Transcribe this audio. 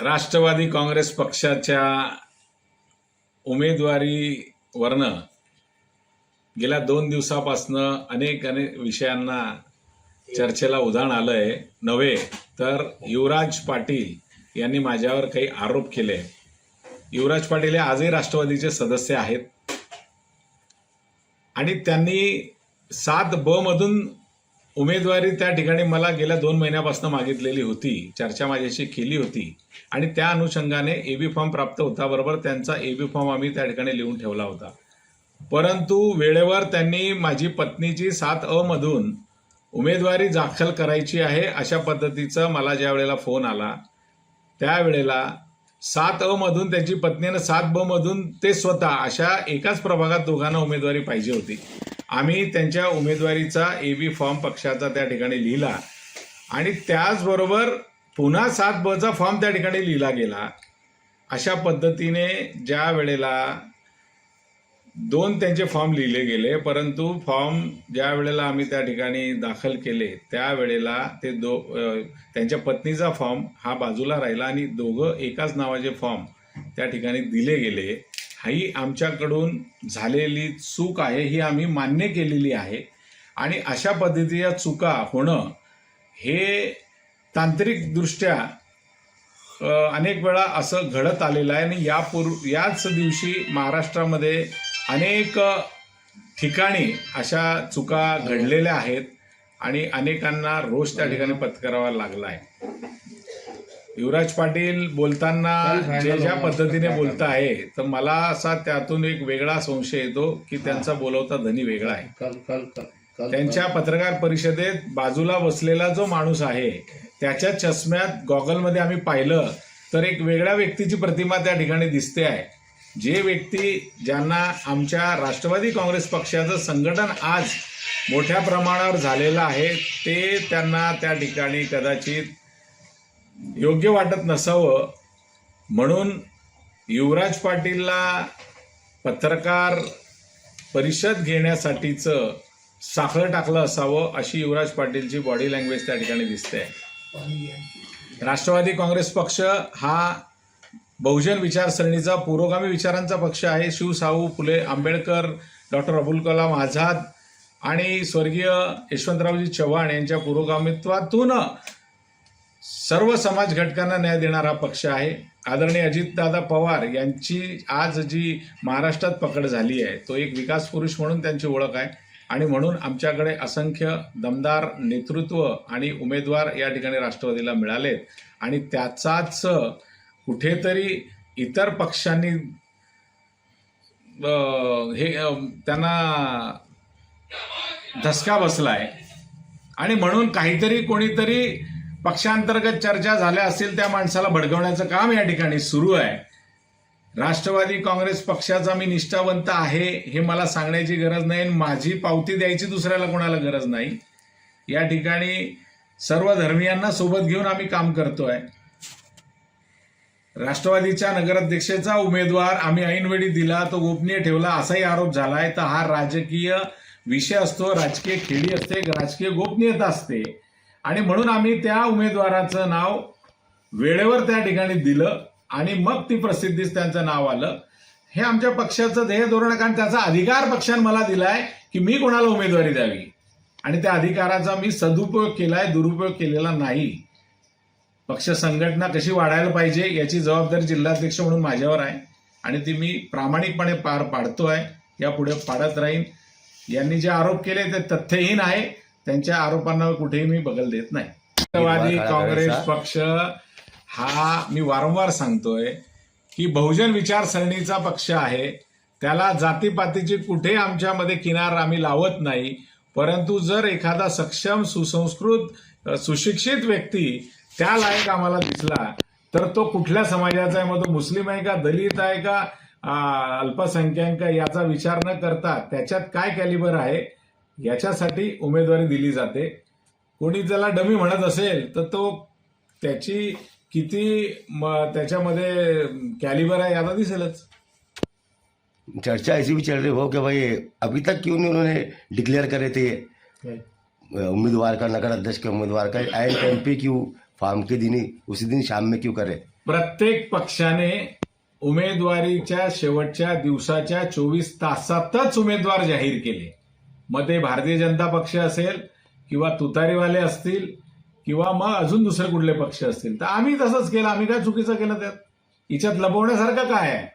राष्ट्रवादी काँग्रेस पक्षाच्या उमेदवारीवरनं गेल्या दोन दिवसापासनं अनेक अनेक विषयांना चर्चेला उधाण आलंय. नव्हे तर युवराज पाटील यांनी माझ्यावर काही आरोप केले. युवराज पाटील हे आजही राष्ट्रवादीचे सदस्य आहेत. आणि त्यांनी सात ब मधून उमेदवारी त्या ठिकाणी मला गेल्या दोन महिन्यापासून मागितलेली होती चर्चा माझ्याशी केली होती. आणि त्या अनुषंगाने ए बी फॉर्म प्राप्त होता बरोबर त्यांचा बी फॉर्म आम्ही त्या ठिकाणी लिहून ठेवला होता. परंतु वेळेवर त्यांनी माझी पत्नीची सात अमधून उमेदवारी दाखल करायची आहे अशा पद्धतीचा मला ज्या वेळेला फोन आला त्यावेळेला सात अ मधून त्याची पत्नीनं सात ब मधून ते स्वतः अशा एकाच प्रभागात दोघांना उमेदवारी पाहिजे होती. आम्ही त्यांच्या उमेदवारीचा ए बी फॉर्म पक्षाचा त्या ठिकाणी लिहिला. आणि त्याचबरोबर पुन्हा सात बचा फॉर्म त्या ठिकाणी लिहिला गेला. अशा पद्धतीने ज्या वेळेला दोन त्यांचे फॉर्म लिहिले गेले परंतु फॉर्म ज्या वेळेला आम्ही त्या ठिकाणी दाखल केले त्यावेळेला ते दो त्यांच्या पत्नीचा फॉर्म हा बाजूला राहिला आणि दोघं एकाच नावाचे फॉर्म त्या ठिकाणी दिले गेले. ही आमच्याकडून झालेली चूक आहे ही आम्ही मान्य केलेली आहे. आणि अशा पद्धतीच्या चुका होणं हे तांत्रिकदृष्ट्या अनेक वेळा असं घडत आलेलं आहे. आणि यापूर्व याच दिवशी महाराष्ट्रामध्ये अनेक ठिकाणी अशा चुका घडलेल्या आहेत. आणि अनेकांना रोष त्या ठिकाणी पत्करावा लागला आहे. युवराज पाटील बोलताना जे ज्या पद्धतीने बोलत आहे तर मला असा त्यातून एक वेगळा संशय येतो की त्यांचा बोलवता धनी वेगळा आहे. त्यांच्या पत्रकार परिषदेत बाजूला बसलेला जो माणूस आहे त्याच्या चष्म्यात गॉगलमध्ये आम्ही पाहिलं तर एक वेगळ्या व्यक्तीची प्रतिमा त्या ठिकाणी दिसते आहे. जे व्यक्ती ज्यांना आमच्या राष्ट्रवादी काँग्रेस पक्षाचं संघटन आज मोठ्या प्रमाणावर झालेलं आहे ते त्यांना त्या ठिकाणी कदाचित योग्य वाटत नसावं म्हणून युवराज पाटीलला पत्रकार परिषद घेण्यासाठीचं साखळ टाकलं असावं अशी युवराज पाटीलची बॉडी लँग्वेज त्या ठिकाणी दिसते. राष्ट्रवादी काँग्रेस पक्ष हा बहुजन विचारसरणीचा पुरोगामी विचारांचा पक्ष आहे. शिवसाहू फुले आंबेडकर डॉक्टर अबुल कलाम आझाद आणि स्वर्गीय यशवंतरावजी चव्हाण यांच्या पुरोगामित्वातून सर्व समाज घटकांना न्याय देणारा पक्ष आहे. आदरणीय अजितदादा पवार यांची आज जी महाराष्ट्रात पकड झाली आहे तो एक विकास पुरुष म्हणून त्यांची ओळख आहे. आणि म्हणून आमच्याकडे असंख्य दमदार नेतृत्व आणि उमेदवार या ठिकाणी राष्ट्रवादीला मिळालेत. आणि त्याचाच कुठेतरी इतर पक्षांनी हे त्यांना धसका बसला आहे आणि म्हणून काहीतरी कोणीतरी पक्षांतर्गत चर्चा झाल्या असतील त्या माणसाला भडकवण्याचं काम या ठिकाणी सुरू आहे. राष्ट्रवादी काँग्रेस पक्षाचा मी निष्ठावंत आहे हे मला सांगण्याची गरज नाही आणि माझी पावती द्यायची दुसऱ्याला कोणाला गरज नाही. या ठिकाणी सर्व धर्मियांना सोबत घेऊन आम्ही काम करतोय. राष्ट्रवादीच्या नगराध्यक्षेचा उमेदवार आम्ही ऐनवेळी दिला तो गोपनीय ठेवला असाही आरोप झालाय. तर हा राजकीय विषय असतो राजकीय खेळी असते राजकीय गोपनीयता असते. आणि म्हणून आम्ही त्या उमेदवाराचं नाव वेळेवर त्या ठिकाणी दिलं आणि मग ती प्रसिद्धीस त्यांचं नाव आलं. हे आमच्या पक्षाचं ध्येय धोरण आहे कारण त्याचा अधिकार पक्षाने मला दिलाय की मी कोणाला उमेदवारी द्यावी. आणि त्या अधिकाराचा मी सदुपयोग केलाय दुरुपयोग केलेला नाही. पक्ष संघटना कशी वाढायला पाहिजे याची जबाबदारी जिल्हाध्यक्ष म्हणून माझ्यावर आहे. आणि ती मी प्रामाणिकपणे पार पाडतो आहे या यापुढे पाडत राहीन. यांनी जे आरोप केले ते तथ्यहीन आहे. त्यांच्या आरोपांना कुठेही मी बगल देत नाही. राष्ट्रवादी काँग्रेस पक्ष हा मी वारंवार सांगतोय की बहुजन विचारसरणीचा पक्ष आहे. त्याला जातीपातीची कुठे आमच्यामध्ये किनार आम्ही लावत नाही. परंतु जर एखादा सक्षम सुसंस्कृत सुशिक्षित व्यक्ती त्या लायक आम्हाला दिसला तर तो कुठल्या समाजाचा आहे? मग तो मुस्लिम आहे का दलित आहे का अल्पसंख्याक याचा विचार न करता त्याच्यात काय कॅलिबर आहे? याच्यासाठी उमेदवारी दिली जाते. कोणी त्याला डमी म्हणत असेल तर तो त्याची किती त्याच्यामध्ये कॅलिबर आहे याला दिसेलच. चर्चा ऐसी भी चल रही हो कि भाई अभी तक क्यों नहीं उन्होंने डिक्लेयर करे थे? उम्मीदवार का नगर अध्यक्ष के उम्मीदवार का एन टाइम पे क्यों फार्म के दिन उसी दिन शाम में क्यों करे? प्रत्येक पक्षाने उमेदवारीच्या शेवटच्या दिवसाच्या चोवीस तासातच उमेदवार जाहीर केले. मग ते भारतीय जनता पक्ष असेल किंवा तुतारीवाले असतील किंवा मग अजून दुसरे कुठले पक्ष असतील. तर आम्ही तसंच केलं. आम्ही काय चुकीचं केलं त्यात? हिच्यात लपवण्यासारखं काय आहे?